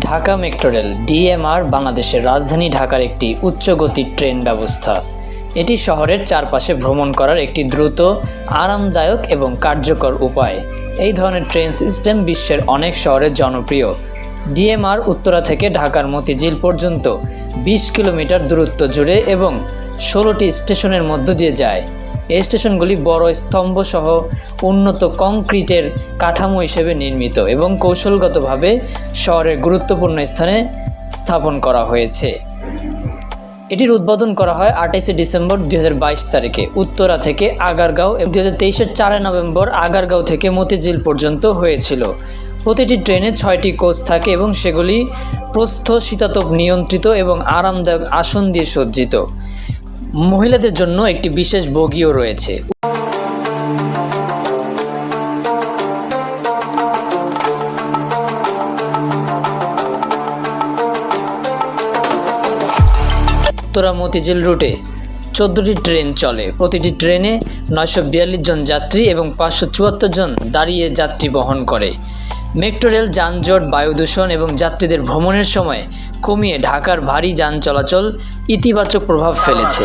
Dhaka metro rail, DMR, বাংলাদেশের রাজধানী ঢাকার একটি উচ্চগতির ট্রেন ব্যবস্থা। এটি শহরের চারপাশে ভ্রমণ করার একটি দ্রুত, আরামদায়ক এবং কার্যকর উপায়। এই ধরনের ট্রেন সিস্টেম বিশ্বের অনেক শহরে জনপ্রিয়। ডিএমআর উত্তরা থেকে ঢাকার মতিঝিল পর্যন্ত বিশ কিলোমিটার দূরত্ব জুড়ে এবং ষোলোটি স্টেশনের মধ্য দিয়ে যায়। এই স্টেশনগুলি বড় স্তম্ভ সহ উন্নত কংক্রিটের কাঠামো হিসেবে নির্মিত এবং কৌশলগতভাবে শহরের গুরুত্বপূর্ণ স্থানে স্থাপন করা হয়েছে। এটির উদ্বোধন করা হয় আঠাইশে ডিসেম্বর দুই হাজার বাইশ তারিখে। উত্তরা থেকে আগারগাঁও এবং দুই হাজার তেইশের চারে নভেম্বর আগারগাঁও থেকে মতিঝিল পর্যন্ত হয়েছিল। প্রতিটি ট্রেনে ছয়টি কোচ থাকে এবং সেগুলি প্রস্থ শীতাতপ নিয়ন্ত্রিত এবং আরামদায়ক আসন দিয়ে সজ্জিত। মহিলাদের জন্য একটি বিশেষ বগিও রয়েছে। উত্তরা মতিঝিল রুটে চোদ্দোটি ট্রেন চলে। প্রতিটি ট্রেনে নয়শো বিয়াল্লিশ জন যাত্রী এবং পাঁচশো চুয়াত্তর জন দাঁড়িয়ে যাত্রী বহন করে। মেট্রো রেল যানজট বায়ু দূষণ এবং যাত্রীদের ভ্রমণের সময় কমিয়ে ঢাকার ভারী যান চলাচল ইতিবাচক প্রভাব ফেলেছে।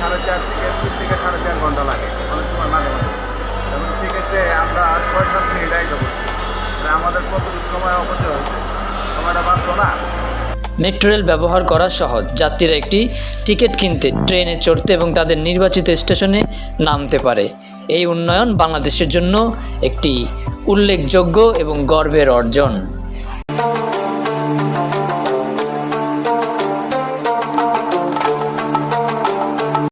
সাড়ে চার থেকে তিন থেকে সাড়ে চার ঘণ্টা লাগে। অনেক সময় মাঝে মাঝে না। মেট্রো রেল ব্যবহার করা সহজ। যাত্রীরা একটি টিকিট কিনতে, ট্রেনে চড়তে এবং তাদের নির্বাচিত স্টেশনে নামতে পারে। এই উন্নয়ন বাংলাদেশের জন্য একটি উল্লেখযোগ্য এবং গর্বের অর্জন।